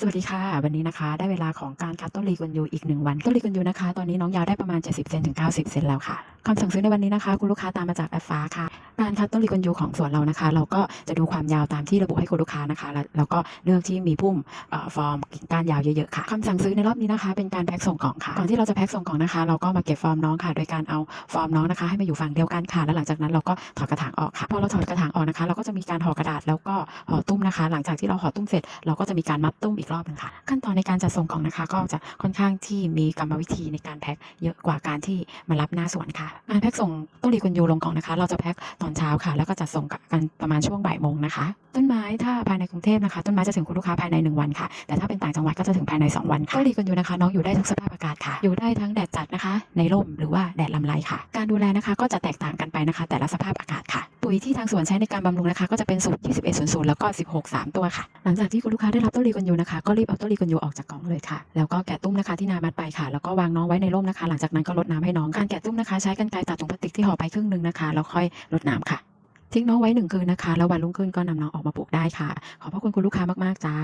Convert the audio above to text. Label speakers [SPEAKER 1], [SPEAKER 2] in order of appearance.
[SPEAKER 1] สวัสดีค่ะ วันนี้นะคะ ได้เวลาของการคัดต้นลีกวนยูอีกหนึ่งวันต้นลีกวนยูนะคะ ตอนนี้น้องยาวได้ประมาณ 70เซนถึง 90 เซนแล้วค่ะ คำสั่งซื้อในวันนี้นะคะ คุณลูกค้าตามมาจากแอปฟ้าค่ะ การคัดต้นลีกวนยูของสวนเรานะคะ เราก็จะดูความยาวตามที่ระบุให้คุณลูกค้านะคะ แล้วก็เลือกที่มีพุ่มอฟอร์มกิ่งก้านยาวเยอะๆค่ะคำสั่งซื้อในรอบนี้นะคะ เป็นการแพ็คส่งกล่องค่ะก่อนที่เราจะแพ็คส่งกล่องนะคะ เราก็มาเก็บฟอร์มน้องค่ะ โดยการเอาฟอร์มน้องนะคะ ให้มาอยู่ฝั่งเดียวกันค่ะ แล้วหลังจากนั้นเราก็ถอดกระถางออกค่ะพอเราถอดกระถางออกนะคะ เราก็จะมีการห่อกระดาษแล้วก็ห่อตุ้มนะคะ หลังจากที่เราห่อตุ้มเสร็จ เราก็จะมีการมัดตุ้มอีกรอบนึงค่ะ ขั้นตอนในการจัดส่งกล่องนะคะ ก็จะค่อนข้างที่มีกรรมวิธีในการแพ็คเยอะกว่าการที่มารับหน้าสวนค่ะแพ็คส่งต้นรีกุนยูลงกล่องนะคะ เราจะแพ็คตอนเช้าค่ะ แล้วก็จัดส่งกันประมาณช่วงบ่ายโมงนะคะ ต้นไม้ถ้าภายในกรุงเทพนะคะ ต้นไม้จะถึงคุณลูกค้าภายในหนึ่งวันค่ะ แต่ถ้าเป็นต่างจังหวัดก็จะถึงภายในสองวันค่ะต้นรีกุนยูนะคะน้องอยู่ได้ทุกสภาพอากาศค่ะ อยู่ได้ทั้งแดดจัดนะคะ ในร่มหรือว่าแดดลำไรค่ะ การดูแลนะคะก็จะแตกต่างกันไปนะคะ แต่ละสภาพอากาศค่ะ ปุ๋ยที่ทางสวนใช้ในการบำรุงนะคะ ก็จะเป็นสูตร 2100 แล้วก็ 16 3 ตัวค่ะ หลังจากที่คุณลูกค้าได้รับต้นรีกอนยูนะคะ ก็รีบเอาต้นรีกอนยูออกจากกล่องเลยค่ะ แล้วก็แกะตุ้มนะคะที่นามัดไปค่ะ แล้วก็วางน้องไว้ในร่มนะคะ หลังจากนั้นก็รดน้ำให้น้อง การแกะตุ้มนะคะ ใช้กรรไกรตัดถุงพลาสติกที่ห่อไปครึ่งหนึงนะคะ แล้วค่อยรดน้ำค่ะ ทิ้งน้องไว้หนึ่งคืนนะคะ แล้ววันรุ่งขึ้นก็นำน้องออกมาปลูกได้ค่ะ ขอบพระคุณคุณลูกค้ามากๆจ้า